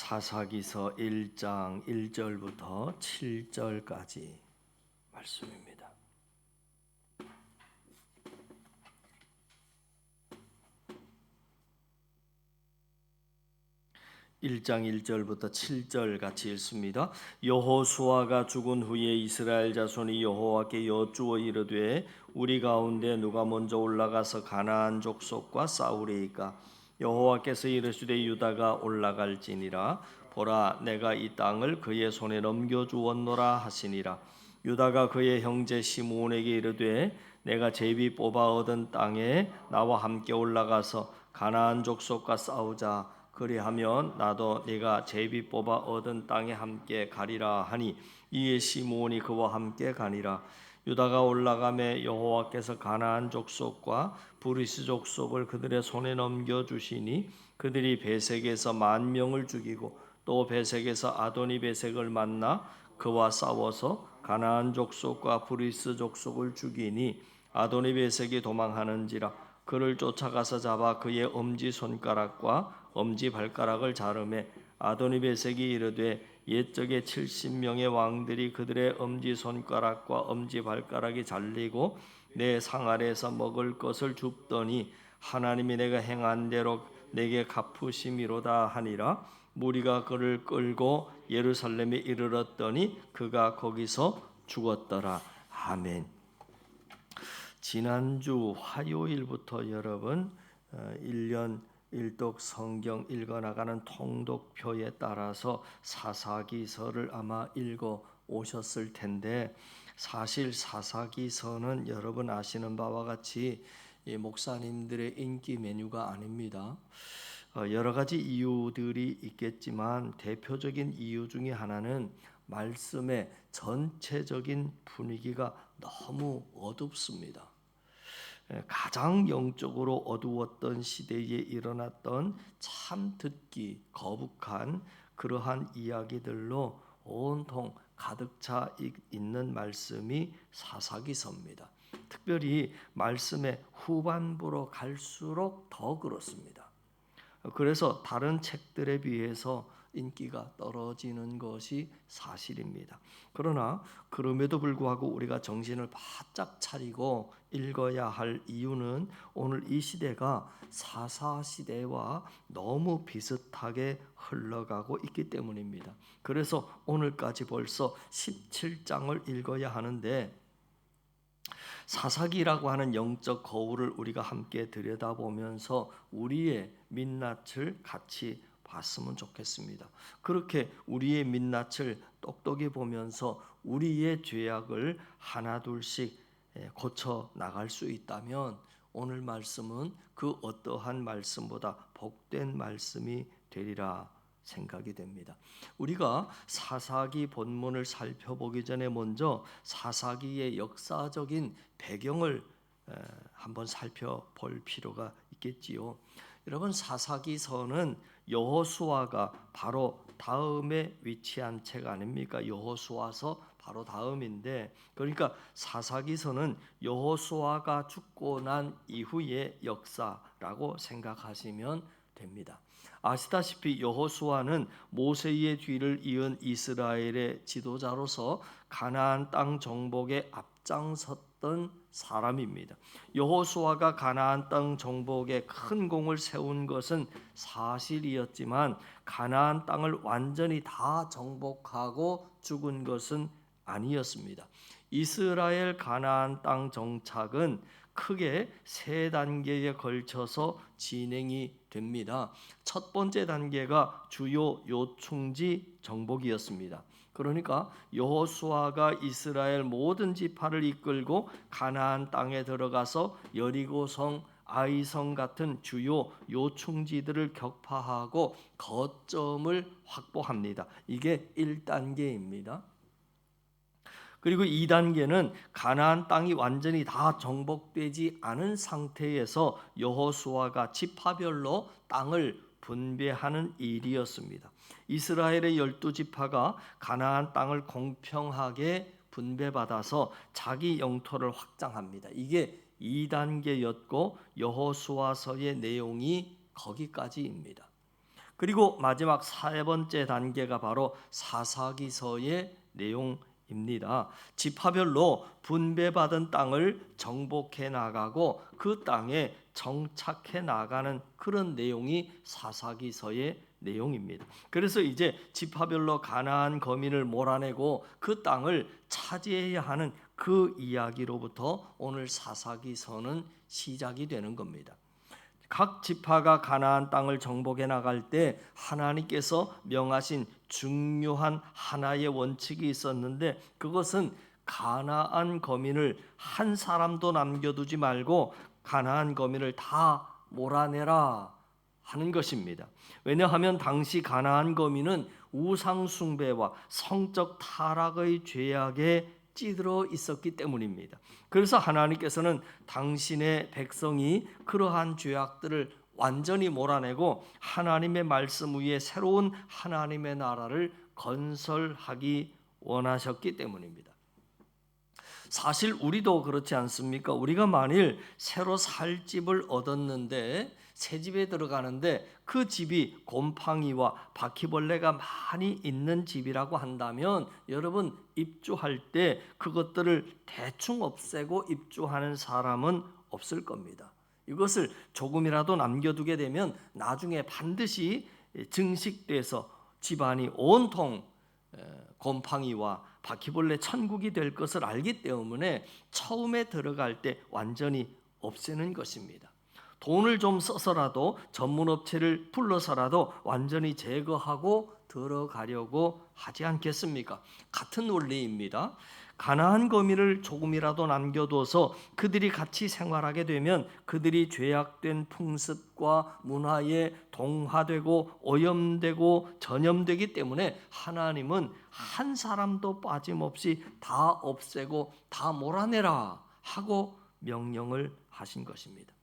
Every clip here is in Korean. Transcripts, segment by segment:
사사기서 1장 1절부터 7절까지 말씀입니다. (1장 1절부터 7절) 같이 읽습니다. 여호수아가 죽은 후에 이스라엘 자손이 여호와께 여쭈어 이르되 우리 가운데 누가 먼저 올라가서 가나안 족속과 싸우리이까 여호와께서 이르시되 유다가 올라갈지니라. 보라 내가 이 땅을 그의 손에 넘겨 주었노라 하시니라. 유다가 그의 형제 시므온에게 이르되 내가 제비 뽑아 얻은 땅에 나와 함께 올라가서 가나안 족속과 싸우자. 그리하면 나도 네가 제비 뽑아 얻은 땅에 함께 가리라 하니 이에 시므온이 그와 함께 가니라 유다가 올라가매 여호와께서 가나안 족속과 브리스 족속을 그들의 손에 넘겨 주시니 그들이 베색에서 만 명을 죽이고 또 베색에서 아도니 베색을 만나 그와 싸워서 가나안 족속과 브리스 족속을 죽이니 아도니 베색이 도망하는지라 그를 쫓아가서 잡아 그의 엄지 손가락과 엄지 발가락을 자르매 아도니 베색이 이르되 옛적에 70명의 왕들이 그들의 엄지 손가락과 엄지 발가락이 잘리고 내 상 아래에서 먹을 것을 줍더니 하나님이 내가 행한 대로 내게 갚으심이로다 하니라 무리가 그를 끌고 예루살렘에 이르렀더니 그가 거기서 죽었더라 아멘. 지난주 화요일부터 여러분 1년 일독 성경 읽어 나가는 통독표에 따라서 사사기서를 아마 읽어 오셨을 텐데 사실 사사기서는 여러분 아시는 바와 같이 목사님들의 인기 메뉴가 아닙니다. 어, 여러 가지 이유들이 있겠지만 대표적인 이유 중에 하나는 말씀의 전체적인 분위기가 너무 어둡습니다. 가장 영적으로 어두웠던 시대에 일어났던 참 듣기 거북한 그러한 이야기들로 온통 가득 차 있는 말씀이 사사기서입니다. 특별히 말씀의 후반부로 갈수록 더 그렇습니다. 그래서 다른 책들에 비해서 인기가 떨어지는 것이 사실입니다. 그러나 그럼에도 불구하고 우리가 정신을 바짝 차리고 읽어야 할 이유는 오늘 이 시대가 사사 시대와 너무 비슷하게 흘러가고 있기 때문입니다. 그래서 오늘까지 벌써 17장을 읽어야 하는데 사사기라고 하는 영적 거울을 우리가 함께 들여다보면서 우리의 민낯을 같이 봤으면 좋겠습니다. 그렇게 우리의 민낯을 똑똑히 보면서 우리의 죄악을 하나둘씩 예, 고쳐 나갈 수 있다면 오늘 말씀은 그 어떠한 말씀보다 복된 말씀이 되리라 생각이 됩니다. 우리가 사사기 본문을 살펴보기 전에 먼저 사사기의 역사적인 배경을 한번 살펴볼 필요가 있겠지요. 여러분 사사기서는 여호수아가 바로 다음에 위치한 책 아닙니까? 여호수아서 바로 다음인데 그러니까 사사기서는 여호수아가 죽고 난 이후의 역사라고 생각하시면 됩니다. 아시다시피 여호수아는 모세의 뒤를 이은 이스라엘의 지도자로서 가나안 땅 정복에 앞장섰 던 사람입니다. 여호수아가 가나안 땅 정복에 큰 공을 세운 것은 사실이었지만 가나안 땅을 완전히 다 정복하고 죽은 것은 아니었습니다. 이스라엘 가나안 땅 정착은 크게 세 단계에 걸쳐서 진행이 됩니다. 첫 번째 단계가 주요 요충지 정복이었습니다. 그러니까 여호수아가 이스라엘 모든 지파를 이끌고 가나안 땅에 들어가서 여리고성 아이성 같은 주요 요충지들을 격파하고 거점을 확보합니다. 이게 1단계입니다. 그리고 2단계는 가나안 땅이 완전히 다 정복되지 않은 상태에서 여호수아가 지파별로 땅을 분배하는 일이었습니다. 이스라엘의 열두 지파가 가나안 땅을 공평하게 분배받아서 자기 영토를 확장합니다. 이게 2단계였고 여호수아서의 내용이 거기까지입니다. 그리고 마지막 세 번째 단계가 바로 사사기서의 내용입니다. 지파별로 분배받은 땅을 정복해 나가고 그 땅에 정착해 나가는 그런 내용이 사사기서의 내용입니다. 그래서 이제 지파별로 가나안 거민을 몰아내고 그 땅을 차지해야 하는 그 이야기로부터 오늘 사사기서는 시작이 되는 겁니다. 각 지파가 가나안 땅을 정복해 나갈 때 하나님께서 명하신 중요한 하나의 원칙이 있었는데 그것은 가나안 거민을 한 사람도 남겨두지 말고 가나안 거민을 다 몰아내라 하는 것입니다. 왜냐하면 당시 가나안 거민은 우상 숭배와 성적 타락의 죄악에 찌들어 있었기 때문입니다. 그래서 하나님께서는 당신의 백성이 그러한 죄악들을 완전히 몰아내고 하나님의 말씀 위에 새로운 하나님의 나라를 건설하기 원하셨기 때문입니다. 사실 우리도 그렇지 않습니까? 우리가 만일 새로 살 집을 얻었는데 새 집에 들어가는데 그 집이 곰팡이와 바퀴벌레가 많이 있는 집이라고 한다면 여러분 입주할 때 그것들을 대충 없애고 입주하는 사람은 없을 겁니다. 이것을 조금이라도 남겨두게 되면 나중에 반드시 증식돼서 집안이 온통 곰팡이와 바퀴벌레 천국이 될 것을 알기 때문에 처음에 들어갈 때 완전히 없애는 것입니다. 돈을 좀 써서라도 전문 업체를 불러서라도 완전히 제거하고 들어가려고 하지 않겠습니까? 같은 원리입니다. 가나안 거민을 조금이라도 남겨둬서 그들이 같이 생활하게 되면 그들이 죄악된 풍습과 문화에 동화되고 오염되고 전염되기 때문에 하나님은 한 사람도 빠짐없이 다 없애고 다 몰아내라 하고 명령을 하신 것입니다.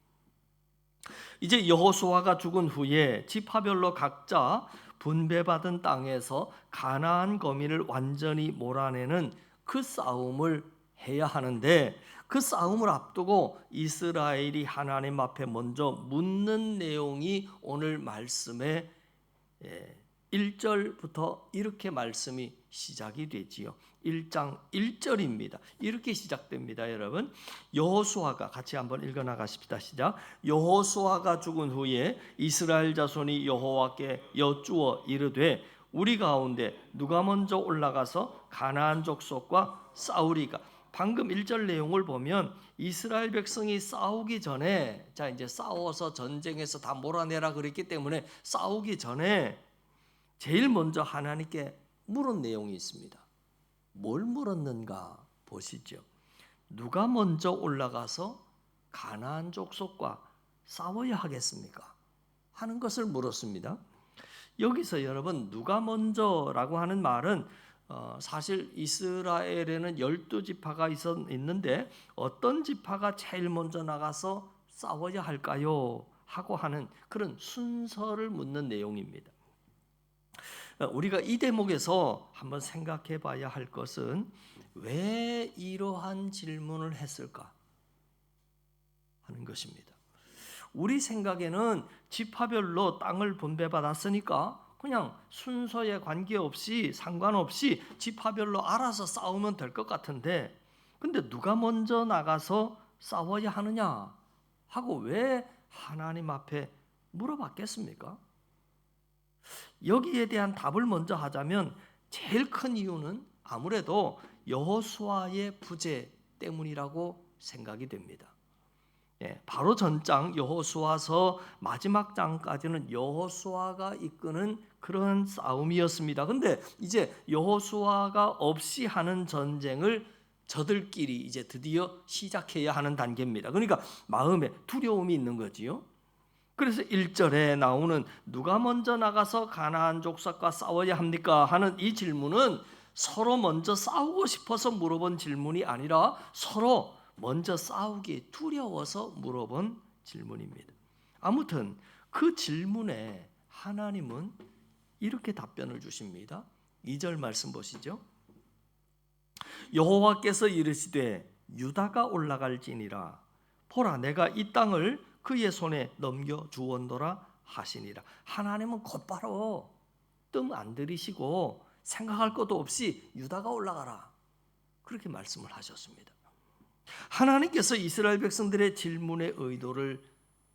이제 여호수아가 죽은 후에 지파별로 각자 분배받은 땅에서 가나안 거민을 완전히 몰아내는 그 싸움을 해야 하는데 그 싸움을 앞두고 이스라엘이 하나님 앞에 먼저 묻는 내용이 오늘 말씀의 1절부터 이렇게 말씀이 시작이 되지요. 1장 1절입니다. 이렇게 시작됩니다, 여러분. 여호수아가 같이 한번 읽어 나가십시다. 시작. 여호수아가 죽은 후에 이스라엘 자손이 여호와께 여쭈어 이르되 우리 가운데 누가 먼저 올라가서 가나안 족속과 싸우리가 방금 1절 내용을 보면 이스라엘 백성이 싸우기 전에 자 이제 싸워서 전쟁에서 다 몰아내라 그랬기 때문에 싸우기 전에 제일 먼저 하나님께 물은 내용이 있습니다. 뭘 물었는가 보시죠. 누가 먼저 올라가서 가나안 족속과 싸워야 하겠습니까? 하는 것을 물었습니다. 여기서 여러분 누가 먼저라고 하는 말은 어, 사실 이스라엘에는 열두 지파가 있었, 있는데 어떤 지파가 제일 먼저 나가서 싸워야 할까요? 하고 하는 그런 순서를 묻는 내용입니다. 어, 우리가 이 대목에서 한번 생각해 봐야 할 것은 왜 이러한 질문을 했을까 하는 것입니다. 우리 생각에는 지파별로 땅을 분배받았으니까 그냥 순서에 관계없이 상관없이 지파별로 알아서 싸우면 될 것 같은데 근데 누가 먼저 나가서 싸워야 하느냐 하고 왜 하나님 앞에 물어봤겠습니까? 여기에 대한 답을 먼저 하자면 제일 큰 이유는 아무래도 여호수아의 부재 때문이라고 생각이 됩니다. 예, 바로 전장 여호수아서 마지막 장까지는 여호수아가 이끄는 그런 싸움이었습니다. 근데 이제 여호수아가 없이 하는 전쟁을 저들끼리 이제 드디어 시작해야 하는 단계입니다. 그러니까 마음에 두려움이 있는 거지요. 그래서 1절에 나오는 누가 먼저 나가서 가나안 족속과 싸워야 합니까 하는 이 질문은 서로 먼저 싸우고 싶어서 물어본 질문이 아니라 서로 먼저 싸우기 두려워서 물어본 질문입니다. 아무튼 그 질문에 하나님은 이렇게 답변을 주십니다. 2절 말씀 보시죠. 여호와께서 이르시되 유다가 올라갈지니라 보라 내가 이 땅을 그의 손에 넘겨 주원도라 하시니라. 하나님은 곧바로 뜸 안 들이시고 생각할 것도 없이 유다가 올라가라. 그렇게 말씀을 하셨습니다. 하나님께서 이스라엘 백성들의 질문의 의도를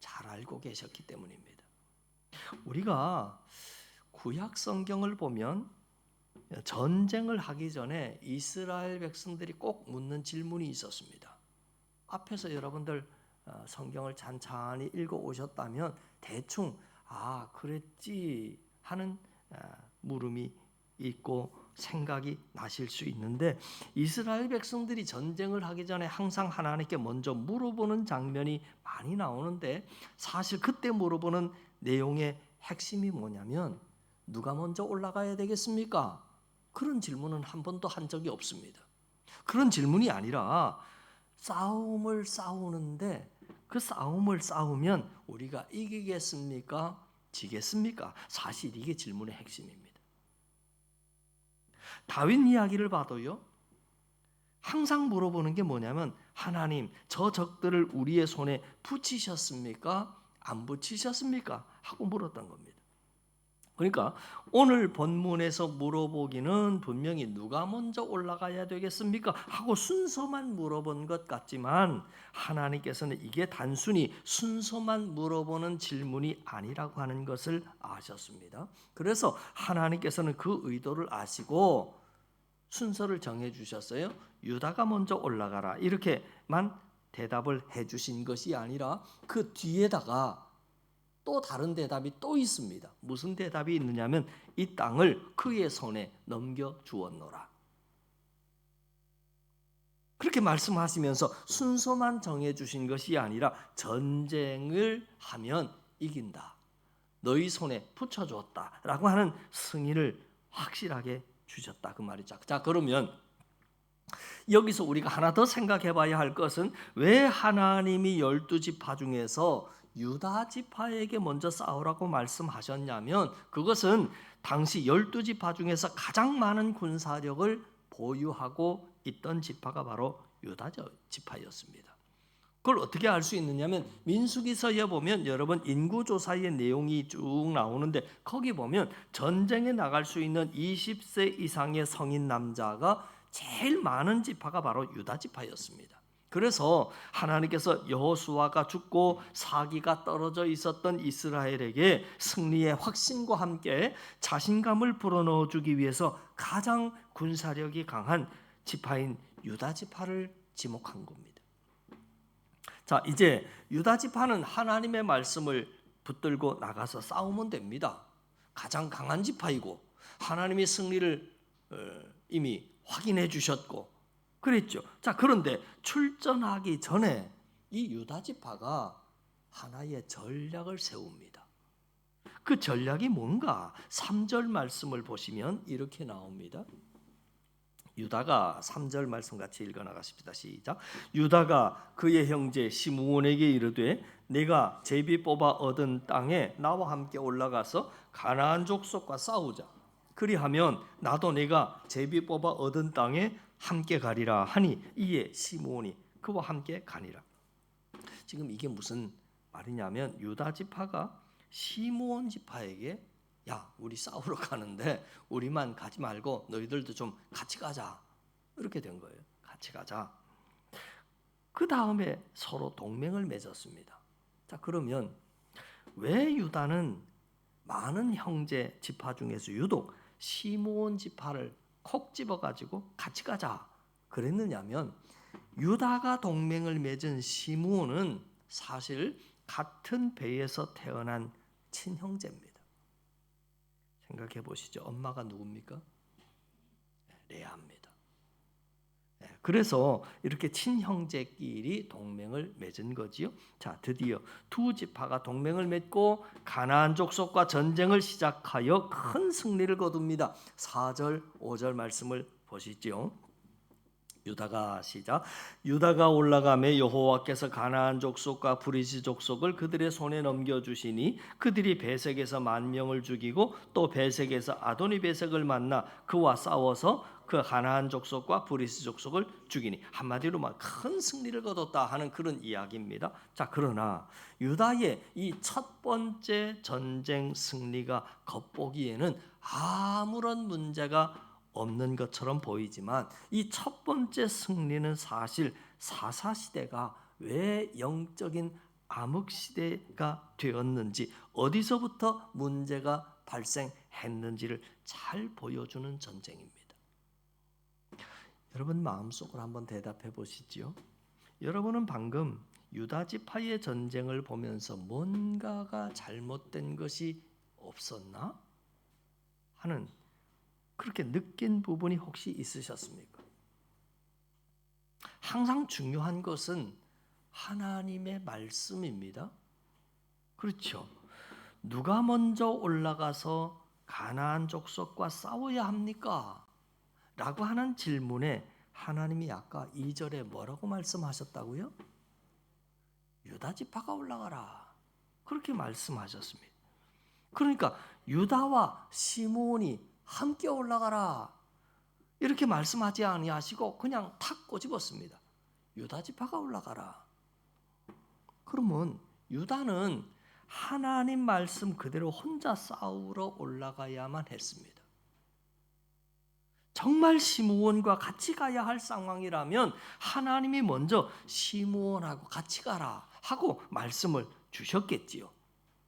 잘 알고 계셨기 때문입니다. 우리가 구약 성경을 보면 전쟁을 하기 전에 이스라엘 백성들이 꼭 묻는 질문이 있었습니다. 앞에서 여러분들 어, 성경을 찬찬히 읽어 오셨다면 대충 아 그랬지 하는 어, 물음이 있고 생각이 나실 수 있는데 이스라엘 백성들이 전쟁을 하기 전에 항상 하나님께 먼저 물어보는 장면이 많이 나오는데 사실 그때 물어보는 내용의 핵심이 뭐냐면 누가 먼저 올라가야 되겠습니까? 그런 질문은 한 번도 한 적이 없습니다. 그런 질문이 아니라 싸움을 싸우는데 그 싸움을 싸우면 우리가 이기겠습니까? 지겠습니까? 사실 이게 질문의 핵심입니다. 다윗 이야기를 봐도요. 항상 물어보는 게 뭐냐면 하나님 저 적들을 우리의 손에 붙이셨습니까? 안 붙이셨습니까? 하고 물었던 겁니다. 그러니까 오늘 본문에서 물어보기는 분명히 누가 먼저 올라가야 되겠습니까? 하고 순서만 물어본 것 같지만 하나님께서는 이게 단순히 순서만 물어보는 질문이 아니라고 하는 것을 아셨습니다. 그래서 하나님께서는 그 의도를 아시고 순서를 정해 주셨어요. 유다가 먼저 올라가라. 이렇게만 대답을 해 주신 것이 아니라 그 뒤에다가 또 다른 대답이 또 있습니다. 무슨 대답이 있느냐면 이 땅을 그의 손에 넘겨 주었노라. 그렇게 말씀하시면서 순서만 정해 주신 것이 아니라 전쟁을 하면 이긴다. 너희 손에 붙여 줬다라고 하는 승인을 확실하게 주셨다 그 말이죠. 자, 그러면 여기서 우리가 하나 더 생각해 봐야 할 것은 왜 하나님이 열두 지파 중에서 유다 지파에게 먼저 싸우라고 말씀하셨냐면 그것은 당시 열두 지파 중에서 가장 많은 군사력을 보유하고 있던 지파가 바로 유다 지파였습니다. 그걸 어떻게 알 수 있느냐면 민수기서에 보면 여러분 인구 조사의 내용이 쭉 나오는데 거기 보면 전쟁에 나갈 수 있는 20세 이상의 성인 남자가 제일 많은 지파가 바로 유다 지파였습니다. 그래서 하나님께서 여호수아가 죽고 사기가 떨어져 있었던 이스라엘에게 승리의 확신과 함께 자신감을 불어넣어 주기 위해서 가장 군사력이 강한 지파인 유다 지파를 지목한 겁니다. 자, 이제 유다 지파는 하나님의 말씀을 붙들고 나가서 싸우면 됩니다. 가장 강한 지파이고 하나님의 승리를 어, 이미 확인해 주셨고 그랬죠. 자, 그런데 출전하기 전에 이 유다 지파가 하나의 전략을 세웁니다. 그 전략이 뭔가? 3절 말씀을 보시면 이렇게 나옵니다. 유다가 3절 말씀 같이 읽어 나가십시다. 시작. 유다가 그의 형제 시므온에게 이르되 내가 제비 뽑아 얻은 땅에 나와 함께 올라가서 가나안 족속과 싸우자. 그리하면 나도 내가 제비 뽑아 얻은 땅에 함께 가리라 하니 이에 시므온이 그와 함께 가니라. 지금 이게 무슨 말이냐면 유다 지파가 시므온 지파에게 야 우리 싸우러 가는데 우리만 가지 말고 너희들도 좀 같이 가자 이렇게 된 거예요. 같이 가자. 그 다음에 서로 동맹을 맺었습니다. 자 그러면 왜 유다는 많은 형제 지파 중에서 유독 시므온 지파를 콕 집어 가지고 같이 가자 그랬느냐면 유다가 동맹을 맺은 시므온은 사실 같은 배에서 태어난 친형제입니다. 생각해 보시죠. 엄마가 누굽니까? 레아입니다. 네, 그래서 이렇게 친형제끼리 동맹을 맺은 거지요. 자, 드디어 두 지파가 동맹을 맺고 가나안 족속과 전쟁을 시작하여 큰 승리를 거둡니다. 4절, 5절 말씀을 보시죠. 유다가 시작 유다가 올라가매 여호와께서 가나안 족속과 브리지 족속을 그들의 손에 넘겨 주시니 그들이 베색에서 만 명을 죽이고 또 베색에서 아도니 베색을 만나 그와 싸워서 그 가나안 족속과 브리스 족속을 죽이니 한마디로 막 큰 승리를 거뒀다 하는 그런 이야기입니다. 자 그러나 유다의 이 첫 번째 전쟁 승리가 겉보기에는 아무런 문제가 없는 것처럼 보이지만 이 첫 번째 승리는 사실 사사 시대가 왜 영적인 암흑 시대가 되었는지 어디서부터 문제가 발생했는지를 잘 보여주는 전쟁입니다. 여러분 마음속으로 한번 대답해 보시죠. 여러분은 방금 유다 지파의 전쟁을 보면서 뭔가가 잘못된 것이 없었나 하는 그렇게 느낀 부분이 혹시 있으셨습니까? 항상 중요한 것은 하나님의 말씀입니다. 그렇죠. 누가 먼저 올라가서 가나안 족속과 싸워야 합니까? 라고 하는 질문에 하나님이 아까 2절에 뭐라고 말씀하셨다고요? 유다 지파가 올라가라. 그렇게 말씀하셨습니다. 그러니까 유다와 시므온이 함께 올라가라. 이렇게 말씀하지 아니하시고 그냥 탁 꼬집었습니다. 유다 지파가 올라가라. 그러면 유다는 하나님 말씀 그대로 혼자 싸우러 올라가야만 했습니다. 정말 시므온과 같이 가야 할 상황이라면 하나님이 먼저 시므온하고 같이 가라 하고 말씀을 주셨겠지요.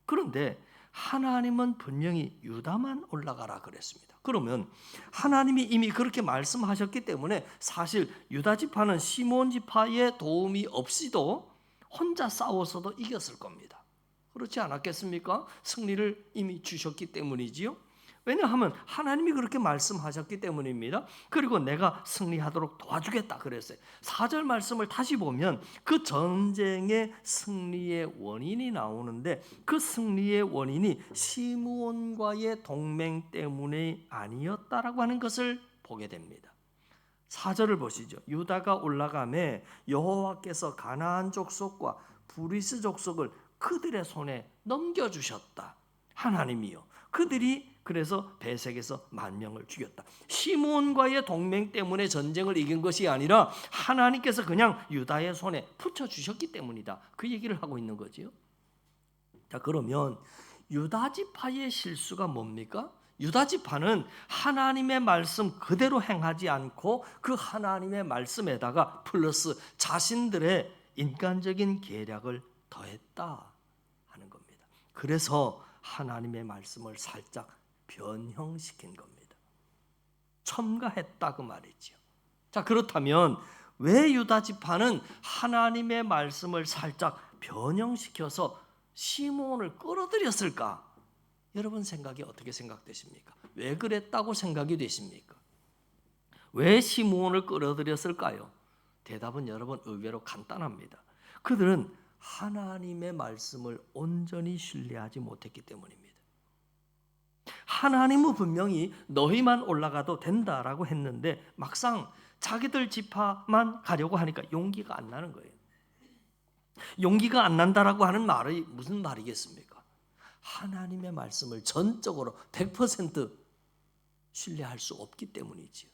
그런데 하나님은 분명히 유다만 올라가라 그랬습니다. 그러면 하나님이 이미 그렇게 말씀하셨기 때문에 사실 유다 지파는 시몬 지파의 도움이 없이도 혼자 싸워서도 이겼을 겁니다. 그렇지 않았겠습니까? 승리를 이미 주셨기 때문이지요. 왜냐하면 하나님이 그렇게 말씀하셨기 때문입니다. 그리고 내가 승리하도록 도와주겠다 그랬어요. 4절 말씀을 다시 보면 그 전쟁의 승리의 원인이 나오는데 그 승리의 원인이 시므온과의 동맹 때문에 아니었다라고 하는 것을 보게 됩니다. 4절을 보시죠. 유다가 올라가매 여호와께서 가나안 족속과 브리스 족속을 그들의 손에 넘겨 주셨다. 하나님이요. 그들이 그래서 배색에서 만 명을 죽였다. 시몬과의 동맹 때문에 전쟁을 이긴 것이 아니라 하나님께서 그냥 유다의 손에 붙여 주셨기 때문이다. 그 얘기를 하고 있는 거지요. 자, 그러면 유다 지파의 실수가 뭡니까? 유다 지파는 하나님의 말씀 그대로 행하지 않고 그 하나님의 말씀에다가 플러스 자신들의 인간적인 계략을 더했다 하는 겁니다. 그래서 하나님의 말씀을 살짝 변형시킨 겁니다. 첨가했다 그 말이죠. 자 그렇다면 왜 유다 지파는 하나님의 말씀을 살짝 변형시켜서 시몬을 끌어들였을까? 여러분 생각이 어떻게 생각되십니까? 왜 그랬다고 생각이 되십니까? 왜 시므온을 끌어들였을까요? 대답은 여러분 의외로 간단합니다. 그들은 하나님의 말씀을 온전히 신뢰하지 못했기 때문입니다. 하나님은 분명히 너희만 올라가도 된다라고 했는데 막상 자기들 지파만 가려고 하니까 용기가 안 나는 거예요. 용기가 안 난다라고 하는 말이 무슨 말이겠습니까? 하나님의 말씀을 전적으로 100% 신뢰할 수 없기 때문이지요.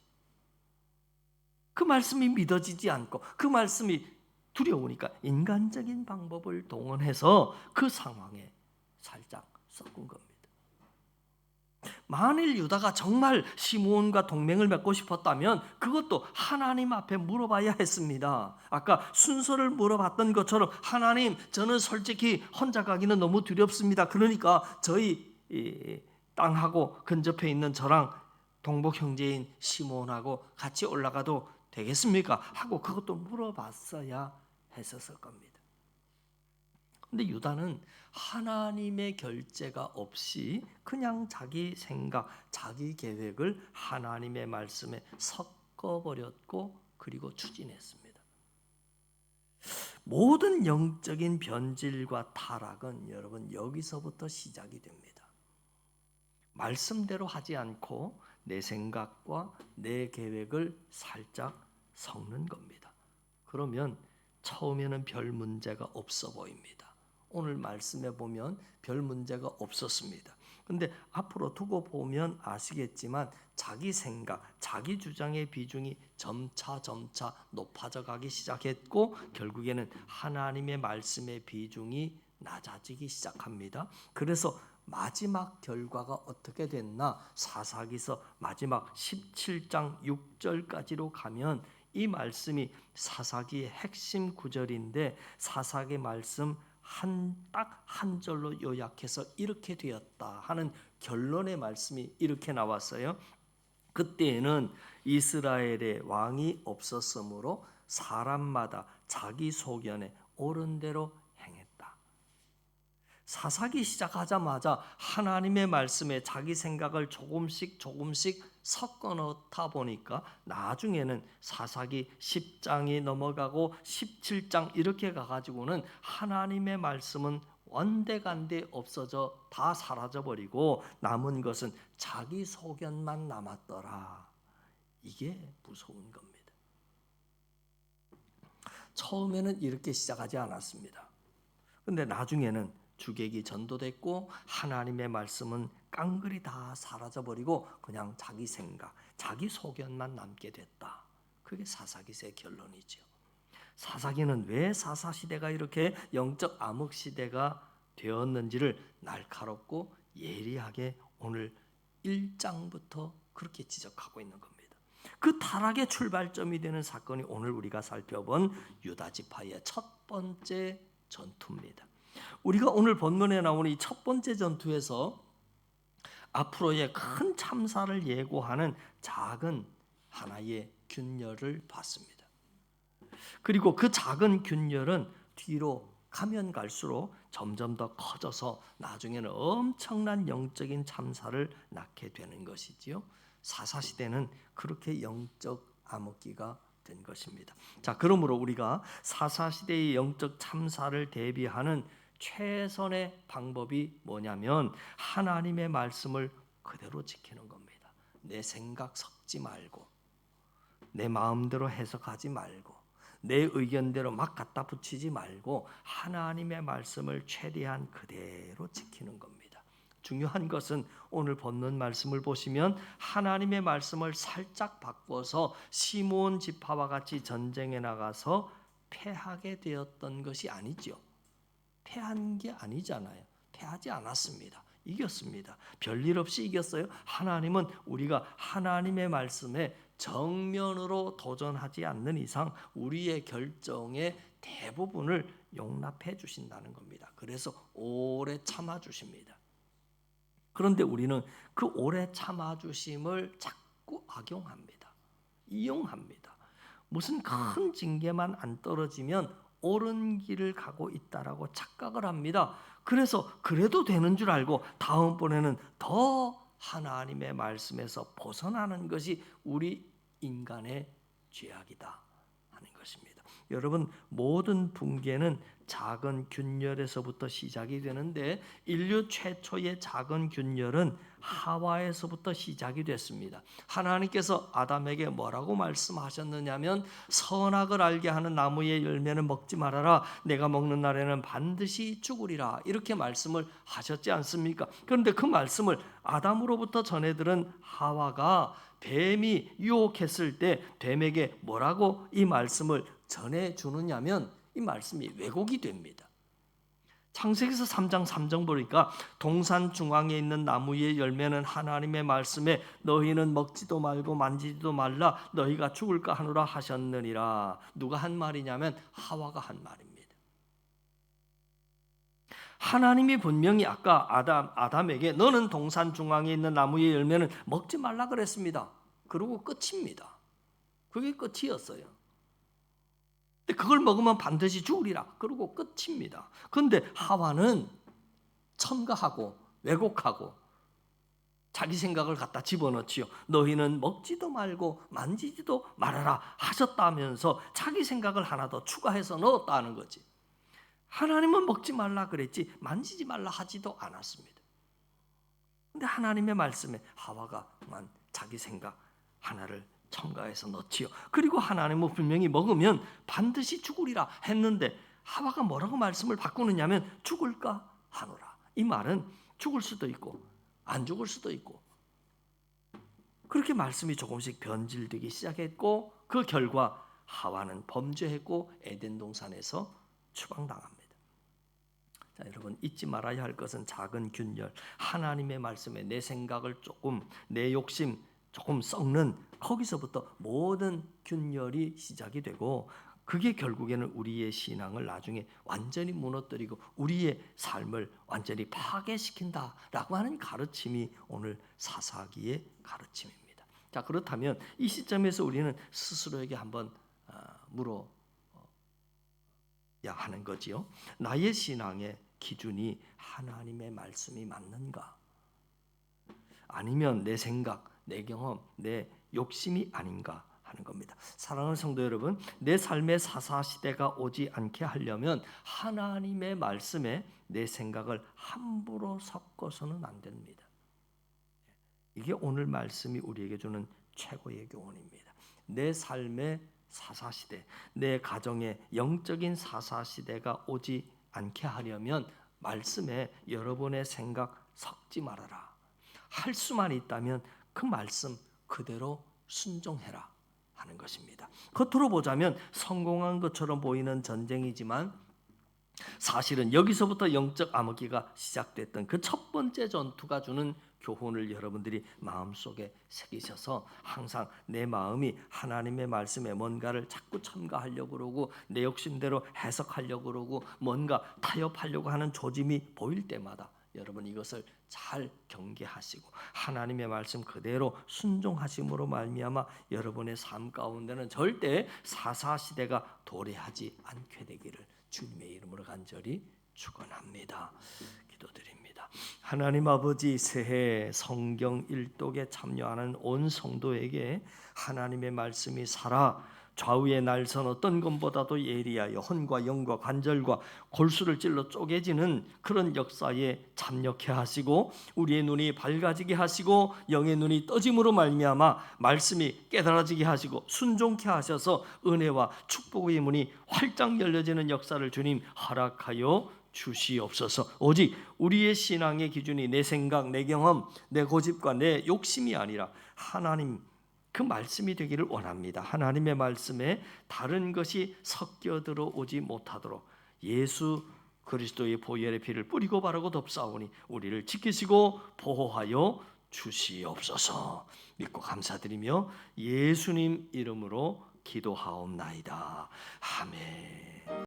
그 말씀이 믿어지지 않고 그 말씀이 두려우니까 인간적인 방법을 동원해서 그 상황에 살짝 섞은 겁니다. 만일 유다가 정말 시므온과 동맹을 맺고 싶었다면 그것도 하나님 앞에 물어봐야 했습니다. 아까 순서를 물어봤던 것처럼 하나님 저는 솔직히 혼자 가기는 너무 두렵습니다. 그러니까 저희 땅하고 근접해 있는 저랑 동복 형제인 시몬하고 같이 올라가도 되겠습니까? 하고 그것도 물어봤어야 했었을 겁니다. 근데 유다는 하나님의 결제가 없이 그냥 자기 생각, 자기 계획을 하나님의 말씀에 섞어버렸고 그리고 추진했습니다. 모든 영적인 변질과 타락은 여러분 여기서부터 시작이 됩니다. 말씀대로 하지 않고 내 생각과 내 계획을 살짝 섞는 겁니다. 그러면 처음에는 별 문제가 없어 보입니다. 오늘 말씀에 보면 별 문제가 없었습니다. 근데 앞으로 두고 보면 아시겠지만 자기 생각, 자기 주장의 비중이 점차 점차 높아져 가기 시작했고 결국에는 하나님의 말씀의 비중이 낮아지기 시작합니다. 그래서 마지막 결과가 어떻게 됐나? 사사기서 마지막 17장 6절까지로 가면 이 말씀이 사사기의 핵심 구절인데 사사기 말씀 한딱한 절로 요약해서 이렇게 되었다 하는 결론의 말씀이 이렇게 나왔어요. 그때에는 이스라엘의 왕이 없었으므로 사람마다 자기 소견에 옳은 대로 행했다. 사사기 시작하자마자 하나님의 말씀에 자기 생각을 조금씩 조금씩 섞어 넣다 보니까 나중에는 사사기 10장이 넘어가고 17장 이렇게 가가지고는 하나님의 말씀은 원대간대 없어져 다 사라져 버리고 남은 것은 자기 소견만 남았더라. 이게 무서운 겁니다. 처음에는 이렇게 시작하지 않았습니다. 근데 나중에는 주객이 전도됐고 하나님의 말씀은 깡그리 다 사라져 버리고 그냥 자기 생각, 자기 소견만 남게 됐다. 그게 사사기의 결론이죠. 사사기는 왜 사사 시대가 이렇게 영적 암흑 시대가 되었는지를 날카롭고 예리하게 오늘 1장부터 그렇게 지적하고 있는 겁니다. 그 타락의 출발점이 되는 사건이 오늘 우리가 살펴본 유다 지파의 첫 번째 전투입니다. 우리가 오늘 본문에 나오는 이 첫 번째 전투에서 앞으로의 큰 참사를 예고하는 작은 하나의 균열을 봤습니다. 그리고 그 작은 균열은 뒤로 가면 갈수록 점점 더 커져서 나중에는 엄청난 영적인 참사를 낳게 되는 것이지요. 사사 시대는 그렇게 영적 암흑기가 된 것입니다. 자, 그러므로 우리가 사사 시대의 영적 참사를 대비하는 최선의 방법이 뭐냐면 하나님의 말씀을 그대로 지키는 겁니다. 내 생각 섞지 말고 내 마음대로 해석하지 말고 내 의견대로 막 갖다 붙이지 말고 하나님의 말씀을 최대한 그대로 지키는 겁니다. 중요한 것은 오늘 본문 말씀을 보시면 하나님의 말씀을 살짝 바꿔서 시몬 지파와 같이 전쟁에 나가서 패하게 되었던 것이 아니죠. 패한 게 아니잖아요. 패하지 않았습니다. 이겼습니다. 별일 없이 이겼어요. 하나님은 우리가 하나님의 말씀에 정면으로 도전하지 않는 이상 우리의 결정의 대부분을 용납해 주신다는 겁니다. 그래서 오래 참아 주십니다. 그런데 우리는 그 오래 참아 주심을 자꾸 악용합니다. 이용합니다. 무슨 큰 징계만 안 떨어지면 옳은 길을 가고 있다라고 착각을 합니다. 그래서 그래도 되는 줄 알고 다음번에는 더 하나님의 말씀에서 벗어나는 것이 우리 인간의 죄악이다 하는 것입니다. 여러분 모든 붕괴는 작은 균열에서부터 시작이 되는데 인류 최초의 작은 균열은 하와에서부터 시작이 됐습니다. 하나님께서 아담에게 뭐라고 말씀하셨느냐면 선악을 알게 하는 나무의 열매는 먹지 말아라. 내가 먹는 날에는 반드시 죽으리라. 이렇게 말씀을 하셨지 않습니까? 그런데 그 말씀을 아담으로부터 전해 들은 하와가 뱀이 유혹했을 때 뱀에게 뭐라고 이 말씀을 전해 주느냐면 이 말씀이 왜곡이 됩니다. 창세기서 3장 3절 보니까 동산 중앙에 있는 나무의 열매는 하나님의 말씀에 너희는 먹지도 말고 만지지도 말라 너희가 죽을까 하노라 하셨느니라. 누가 한 말이냐면 하와가 한 말입니다. 하나님이 분명히 아까 아담 아담에게 너는 동산 중앙에 있는 나무의 열매는 먹지 말라 그랬습니다. 그리고 끝입니다. 그게 끝이었어요. 그걸 먹으면 반드시 죽으리라. 그리고 끝입니다. 근데 하와는 첨가하고 왜곡하고 자기 생각을 갖다 집어넣지요. 너희는 먹지도 말고 만지지도 말아라 하셨다면서 자기 생각을 하나 더 추가해서 넣었다는 거지. 하나님은 먹지 말라 그랬지 만지지 말라 하지도 않았습니다. 근데 하나님의 말씀에 하와가만 자기 생각 하나를 첨가해서 넣지요. 그리고 하나님은 분명히 먹으면 반드시 죽으리라 했는데 하와가 뭐라고 말씀을 바꾸느냐면 죽을까 하노라. 이 말은 죽을 수도 있고 안 죽을 수도 있고 그렇게 말씀이 조금씩 변질되기 시작했고 그 결과 하와는 범죄했고 에덴 동산에서 추방당합니다. 자, 여러분 잊지 말아야 할 것은 작은 균열, 하나님의 말씀에 내 생각을 조금 내 욕심 조금 썩는 거기서부터 모든 균열이 시작이 되고 그게 결국에는 우리의 신앙을 나중에 완전히 무너뜨리고 우리의 삶을 완전히 파괴시킨다라고 하는 가르침이 오늘 사사기의 가르침입니다. 자 그렇다면 이 시점에서 우리는 스스로에게 한번 아, 물어야 하는 거지요. 나의 신앙의 기준이 하나님의 말씀이 맞는가? 아니면 내 생각, 내 경험, 내 욕심이 아닌가 하는 겁니다. 사랑하는 성도 여러분, 내 삶의 사사 시대가 오지 않게 하려면 하나님의 말씀에 내 생각을 함부로 섞어서는 안 됩니다. 이게 오늘 말씀이 우리에게 주는 최고의 교훈입니다. 내 삶의 사사 시대, 내 가정의 영적인 사사 시대가 오지 않게 하려면 말씀에 여러분의 생각 섞지 말아라. 할 수만 있다면 그 말씀 그대로 순종해라 하는 것입니다. 겉으로 보자면 성공한 것처럼 보이는 전쟁이지만 사실은 여기서부터 영적 암흑기가 시작됐던 그 첫 번째 전투가 주는 교훈을 여러분들이 마음속에 새기셔서 항상 내 마음이 하나님의 말씀에 뭔가를 자꾸 첨가하려고 그러고 내 욕심대로 해석하려고 그러고 뭔가 타협하려고 하는 조짐이 보일 때마다 여러분 이것을 잘 경계하시고 하나님의 말씀 그대로 순종하심으로 말미암아 여러분의 삶 가운데는 절대 사사 시대가 도래하지 않게 되기를 주님의 이름으로 간절히 축원합니다. 기도드립니다. 하나님 아버지 새해 성경 일독에 참여하는 온 성도에게 하나님의 말씀이 살아 좌우의 날선 어떤 것보다도 예리하여 혼과 영과 관절과 골수를 찔러 쪼개지는 그런 역사에 참여케 하시고 우리의 눈이 밝아지게 하시고 영의 눈이 떠짐으로 말미암아 말씀이 깨달아지게 하시고 순종케 하셔서 은혜와 축복의 문이 활짝 열려지는 역사를 주님 허락하여 주시옵소서. 오직 우리의 신앙의 기준이 내 생각, 내 경험, 내 고집과 내 욕심이 아니라 하나님 그 말씀이 되기를 원합니다. 하나님의 말씀에 다른 것이 섞여 들어오지 못하도록 예수 그리스도의 보혈의 피를 뿌리고 바르고 덮사오니 우리를 지키시고 보호하여 주시옵소서. 믿고 감사드리며 예수님 이름으로 기도하옵나이다. 아멘.